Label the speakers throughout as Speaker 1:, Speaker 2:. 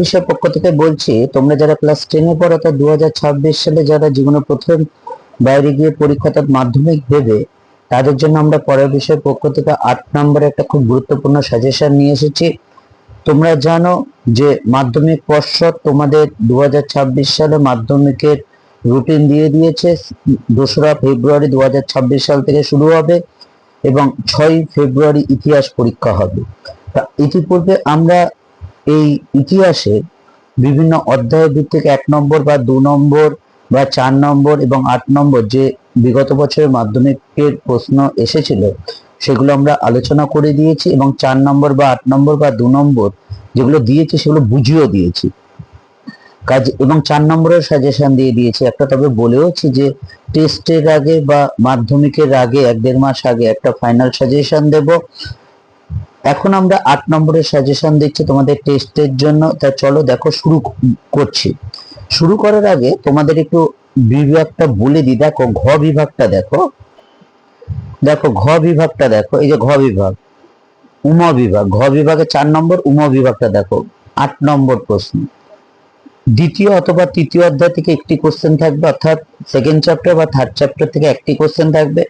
Speaker 1: বিষয়ের পক্ষ থেকে বলছি, তোমরা যারা ক্লাস টেনে পড়ো তা দু হাজার ছাব্বিশ সালে যারা জীবনে প্রথম বাইরে গিয়ে পরীক্ষা অর্থাৎ মাধ্যমিক দেবে, তাদের জন্য আমরা পরের বিষয়ের পক্ষ থেকে আট নম্বরে একটা খুব গুরুত্বপূর্ণ সাজেশন নিয়ে এসেছি। তোমরা জানো যে মাধ্যমিক পর্ষদ তোমাদের দু হাজার ছাব্বিশ সালে মাধ্যমিকের রুটিন দিয়ে দিয়েছে। দোসরা ফেব্রুয়ারি দু হাজার ছাব্বিশ সাল থেকে শুরু হবে এবং ছয় ফেব্রুয়ারি ইতিহাস পরীক্ষা হবে। ইতিপূর্বে আমরা এই ইতিহাসে বিভিন্ন অধ্যায়ের ভিত্তিক এক নম্বর বা দু নম্বর বা চার নম্বর এবং আট নম্বর যে বিগত বছরের মাধ্যমিকের প্রশ্ন এসেছিল, সেগুলো আমরা আলোচনা করে দিয়েছি এবং চার নম্বর বা আট নম্বর বা দু নম্বর যেগুলো দিয়েছি সেগুলো বুঝিয়েও দিয়েছি। কাজ এবং চার নম্বরের সাজেশন দিয়ে দিয়েছি। একটা তবে বলেওছি যে টেস্টের আগে বা মাধ্যমিকের আগে, এক দেড় মাস আগে একটা ফাইনাল সাজেশন দেব। এখন আমরা আট নম্বরের সাজেশন দিচ্ছি তোমাদের টেস্টের জন্য। তা চলো দেখো শুরু করছি। শুরু করার আগে তোমাদের একটু বিভাগটা বলে দিই। দেখো ঘ বিভাগটা দেখো। দেখো ঘ বিভাগটা দেখো। এই যে ঘ বিভাগ, উম বিভাগ। ঘ বিভাগে চার নম্বর, উম বিভাগটা দেখো। আট নম্বর প্রশ্ন। দ্বিতীয় অথবা তৃতীয় অধ্যায় থেকে একটি কোশ্চেন থাকবে, অর্থাৎ সেকেন্ড চ্যাপ্টার বা থার্ড চ্যাপ্টার থেকে একটি কোশ্চেন থাকবে।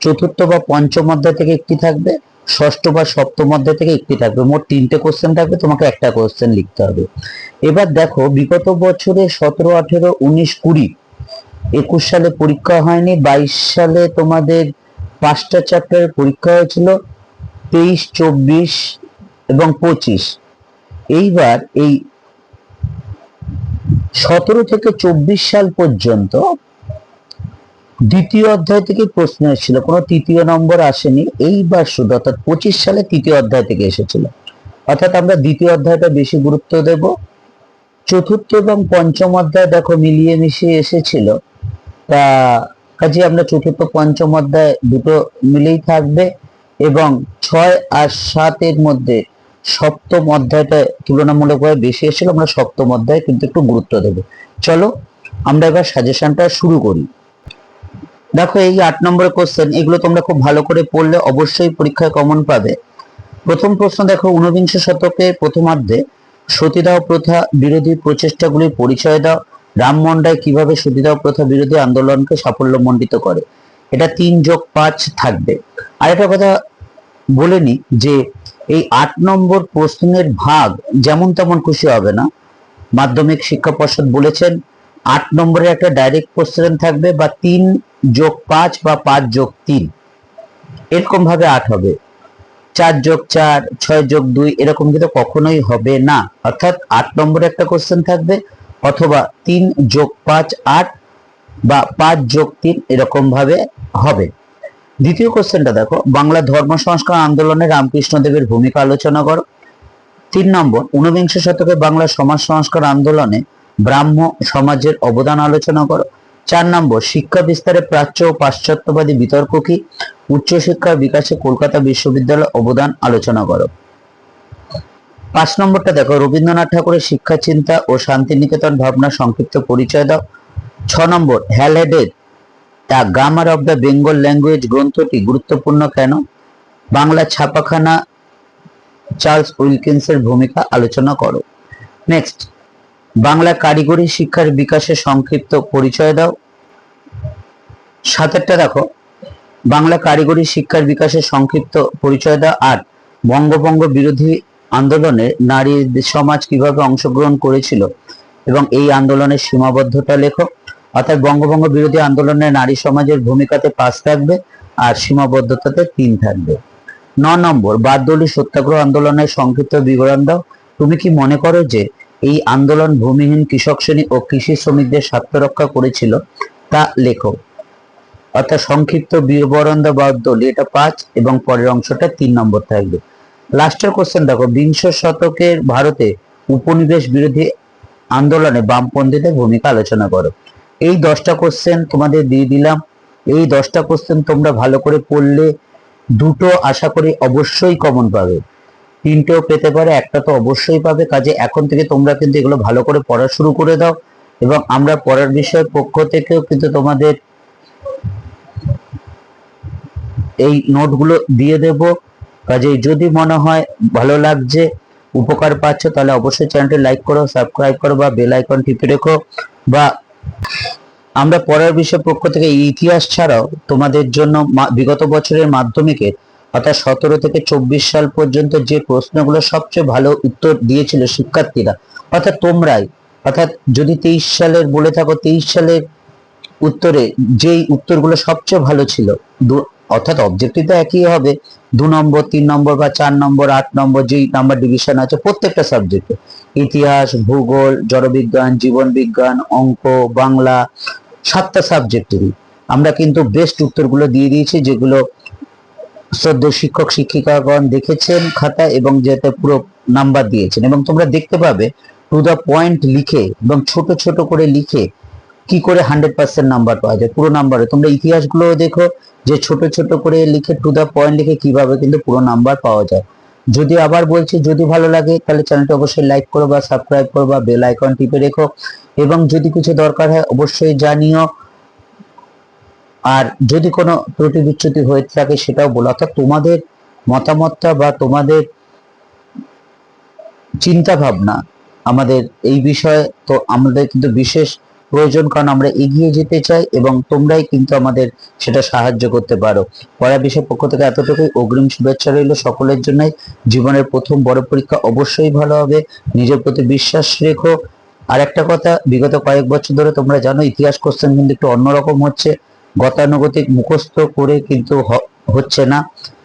Speaker 1: চতুর্থ বা পঞ্চম অধ্যায় থেকে একটি থাকবে। ষষ্ঠ বা সপ্তম অধ্যায় থেকে একটি থাকবে। মোট তিনটে কোশ্চেন থাকবে, তোমাকে একটা কোশ্চেন লিখতে হবে। এবার দেখো, বিগত বছরে সতেরো, আঠেরো, উনিশ, কুড়ি, একুশ সালে পরীক্ষা হয়নি, বাইশ সালে তোমাদের পাঁচটা চ্যাপ্টারের পরীক্ষা হয়েছিল, তেইশ, চব্বিশ এবং পঁচিশ। এইবার এই সতেরো থেকে চব্বিশ সাল পর্যন্ত দ্বিতীয় অধ্যায় থেকে প্রশ্ন এসেছিল, কোনো তৃতীয় নম্বর আসেনি এইবার শুধু, অর্থাৎ পঁচিশ সালে তৃতীয় অধ্যায় থেকে এসেছিল। অর্থাৎ আমরা দ্বিতীয় অধ্যায়টা বেশি গুরুত্ব দেব। চতুর্থ এবং পঞ্চম অধ্যায় দেখো মিলিয়ে মিশিয়ে এসেছিল। তা, কাজে আমরা চতুর্থ, পঞ্চম অধ্যায় দুটো মিলেই থাকবে এবং ছয় আর সাতের মধ্যে সপ্তম অধ্যায়টা তুলনামূলকভাবে বেশি এসেছিল, আমরা সপ্তম অধ্যায় কিন্তু একটু গুরুত্ব দেব। চলো, আমরা এবার সাজেশনটা শুরু করি। দেখো এই আট নম্বরের কোশ্চেন এগুলো তোমরা খুব ভালো করে পড়লে অবশ্যই পরীক্ষায় কমন পাবে। প্রথম প্রশ্ন দেখো, ঊনবিংশ শতকের প্রথমার্ধে সতীদাহ প্রথা বিরোধী প্রচেষ্টাগুলির পরিচয় দাও। রামমোহন রায় কীভাবে সতীদাহ প্রথা বিরোধী আন্দোলনকে সাফল্যমণ্ডিত করে? এটা তিন যোগ পাঁচ থাকবে। আরেকটা কথা বলে নি যে, এই আট নম্বর প্রশ্নের ভাগ যেমন তেমন খুশি হবে না। মাধ্যমিক শিক্ষা পর্ষদ বলেছেন আট নম্বরে একটা ডাইরেক্ট কোশ্চেন থাকবে বা তিন যোগ পাঁচ বা পাঁচ যোগ তিন। এরকম ভাবে আট হবে। চার যোগ চার, ছয় যোগ দুই, এরকম কিন্তু কখনোই হবে না। অর্থাৎ আট নম্বরে একটা কোশ্চেন থাকবে, অথবা তিন যোগ পাঁচ আট বা পাঁচ যোগ তিন এরকম ভাবে হবে। দ্বিতীয় কোশ্চেনটা দেখো, বাংলা ধর্ম, সংস্কার, আন্দোলনে রামকৃষ্ণদেবের ভূমিকা আলোচনা করো। তিন নম্বর, ঊনবিংশ শতকে বাংলা সমাজ, সংস্কার, আন্দোলনে ব্রাহ্ম সমাজের অবদান আলোচনা করো। চার নম্বর, শিক্ষা বিস্তারে প্রাচ্য ও পাশ্চাত্যবাদী বিতর্ক কি? উচ্চশিক্ষার বিকাশে কলকাতা বিশ্ববিদ্যালয় অবদান আলোচনা করো। পাঁচ নম্বরটা দেখো, রবীন্দ্রনাথ ঠাকুরের শিক্ষা চিন্তা ও শান্তিনিকেতন ভাবনা সংক্ষিপ্ত পরিচয় দাও। ছ নম্বর, হ্যালহেডের the grammar of the Bengal language গ্রন্থটি গুরুত্বপূর্ণ কেন? বাংলা ছাপাখানা চার্লস উইলকিন্সের ভূমিকা আলোচনা করো। নেক্সট বাংলা কারিগরি শিক্ষার বিকাশে সংক্ষিপ্ত পরিচয় দাও। সাতেরটা দেখো। বাংলা কারিগরি শিক্ষার বিকাশে সংক্ষিপ্ত পরিচয় দাও আর বঙ্গভঙ্গ বিরোধী আন্দোলনে নারী সমাজ কীভাবে অংশগ্রহণ করেছিল এবং এই আন্দোলনের সীমাবদ্ধতা লেখো। অর্থাৎ বঙ্গভঙ্গ বিরোধী আন্দোলনে নারী সমাজের ভূমিকাতে পাঁচ থাকবে আর সীমাবদ্ধতাতে তিন থাকবে। ন নম্বর বারদলি সত্যাগ্রহ আন্দোলনের সংক্ষিপ্ত বিবরণ দাও। তুমি কি মনে করো যে এই আন্দোলন ভূমিহীন কৃষক শ্রেণি ও কৃষি শ্রমিকদের স্বার্থ রক্ষা করেছিল তা লেখো। অর্থাৎ সংক্ষিপ্ত বিবরণ দা বারদলি এটা পাঁচ এবং পরের অংশটা তিন নম্বর থাকবে। লাস্টের কোশ্চেন দেখো, বিংশ শতকের ভারতে উপনিবেশ বিরোধী আন্দোলনে বামপন্থীদের ভূমিকা আলোচনা করো। এই দশটা কোশ্চেন তোমাদের দিয়ে দিলাম। এই দশটা কোশ্চেন তোমরা ভালো করে পড়লে দুটো আশা করি অবশ্যই কমন পাবে। তিনটেও পেতে পারে, একটা তো অবশ্যই পাবে। কাজে এখন থেকে তোমরা কিন্তু এগুলো ভালো করে পড়া শুরু করে দাও এবং আমরা পড়ার বিষয়ের পক্ষ থেকেও কিন্তু তোমাদের এই নোটগুলো দিয়ে দেব। কাজে যদি মনে হয় ভালো লাগছে, উপকার পাচ্ছ, তাহলে অবশ্যই চ্যানেলটি লাইক করো, সাবস্ক্রাইব করো বা বেল আইকন টিপে রেখো। বা আমরা পড়ার বিষয় পক্ষ থেকে ইতিহাস ছাড়াও তোমাদের জন্য বিগত বছরের মাধ্যমিকের অর্থাৎ সতেরো থেকে চব্বিশ সাল পর্যন্ত যে প্রশ্নগুলো সবচেয়ে ভালো উত্তর দিয়েছিল শিক্ষার্থীরা, অর্থাৎ তোমরাই, অর্থাৎ যদি তেইশ সালের বলে থাকো, তেইশ সালের উত্তরে যেই উত্তরগুলো সবচেয়ে ভালো ছিল অর্থাৎ অবজেক্টিভ তো একই হবে, দু নম্বর, তিন নম্বর বা চার নম্বর, আট নম্বর, যেই নাম্বার ডিভিশন আছে প্রত্যেকটা সাবজেক্টে ইতিহাস, ভূগোল, জড়বিজ্ঞান, জীবন বিজ্ঞান, অঙ্ক, বাংলা, সাতটা সাবজেক্টেরই আমরা কিন্তু বেস্ট উত্তরগুলো দিয়ে দিয়েছি, যেগুলো শ্রদ্ধ শিক্ষক, শিক্ষিকাগণ দেখেছেন খাতা এবং যেতে পুরো নাম্বার দিয়েছেন। এবং তোমরা দেখতে পাবে টু দা পয়েন্ট লিখে এবং ছোট ছোট করে লিখে কি করে হান্ড্রেড পার্সেন্ট নাম্বার পাওয়া যায়, পুরো নাম্বারে। তোমরা ইতিহাসগুলো দেখো যে ছোট ছোট করে লিখে টু দা পয়েন্ট লিখে কীভাবে কিন্তু পুরো নাম্বার পাওয়া যায়। যদি আবার বলছি, যদি ভালো লাগে, তাহলে চ্যানেলটা অবশ্যই লাইক করো বা সাবস্ক্রাইব করো বা বেল আইকন টিপে রেখো। এবং যদি কিছু দরকার হয়, অবশ্যই জানিও। আর যদি কোনো ত্রুটি বিচ্যুতি হয়ে থাকে সেটাও বলো। অর্থাৎ তোমাদের মতামতটা বা তোমাদের চিন্তা ভাবনা আমাদের এই বিষয়ে তো আমাদের কিন্তু বিশেষ প্রয়োজন, কারণ আমরা এগিয়ে যেতে চাই এবং তোমরাই কিন্তু আমাদের সেটা সাহায্য করতে পারো। পড়া বিষয় পক্ষ থেকে এতটুকুই। অগ্রিম শুভেচ্ছা রইল সকলের জন্যই। জীবনের প্রথম বড় পরীক্ষা অবশ্যই ভালো হবে। নিজের প্রতি বিশ্বাস রেখো। আর একটা কথা, বিগত কয়েক বছর ধরে তোমরা জানো, ইতিহাস কোশ্চেন কিন্তু একটু অন্যরকম হচ্ছে। গতানুগতিক মুখস্থ করে কিন্তু হচ্ছে না।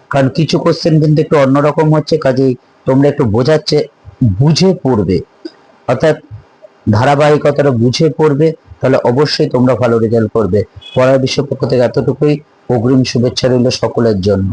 Speaker 1: কারণ কিছু কোশ্চেন কিন্তু একটু অন্যরকম হচ্ছে, কাজেই তোমরা একটু বোঝাচ্ছে, বুঝে পড়বে। অর্থাৎ ধারাবাহিকতাটা বুঝে পড়বে, তাহলে অবশ্যই তোমরা ভালো রেজাল্ট করবে। পড়ার বিষয় পক্ষ থেকে এতটুকুই। অগ্রিম শুভেচ্ছা রইল সকলের জন্য।